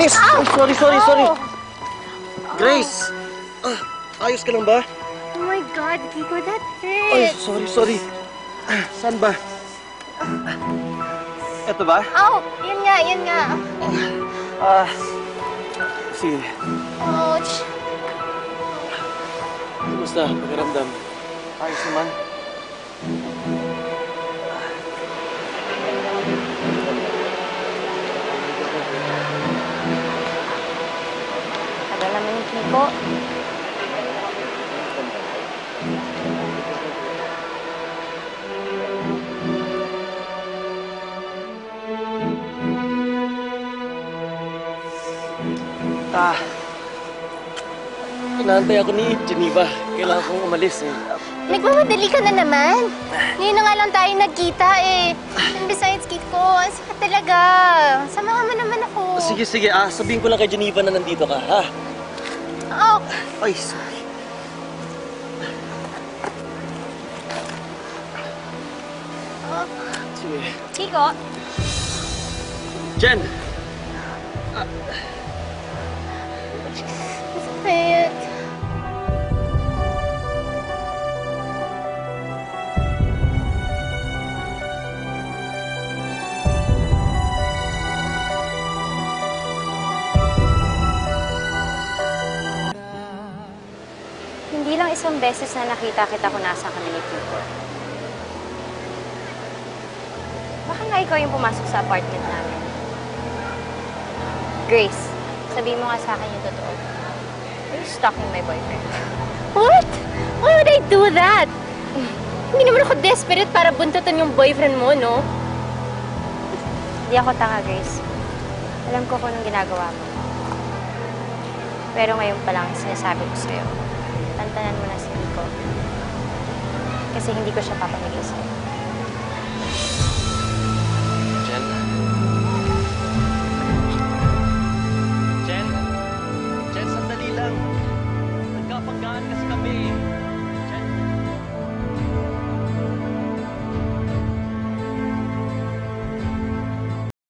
Miss! Oh, sorry, sorry, sorry. Grace! Ah, ayos ka lang ba? Oh my God, Kiko, that Ay, hurts. sorry, sorry. Ah, Saan ba? Ito ba? Oh, yun nga, yun nga. Ah, sige. Ouch. Kumusta? Pakiramdam? Ayos naman. Naman yung Kiko. Ah, inaantay ako ni Geneva. Kailangan kong umalis eh. Nagmamadali ka na naman. Ngayon na nga lang tayo nagkita eh. And besides, Kiko, ang sakit talaga. Samahan mo naman ako. Sige, sige. Ah, sabihin ko lang kay Geneva na nandito ka, ha? Oh, Ay, sorry. oh. Sige. Kiko, Jen! sakit. Lang isang beses na nakita kita kung nasa kami ni Kiko. Baka nga ikaw yung pumasok sa apartment namin. Grace, sabihin mo nga sa akin yung totoo. Are you stalking my boyfriend? What? Why would I do that? Hindi naman ako desperate para buntutan yung boyfriend mo, no? Hindi ako tanga, Grace. Alam ko kung anong ginagawa mo. Pero ngayon pa lang sinasabi ko sa'yo, tantanan mo na si Nico. Kasi hindi ko siya papamigay sa'yo. Jen? Jen? Jen, sandali lang. Nagkapanggaan kasi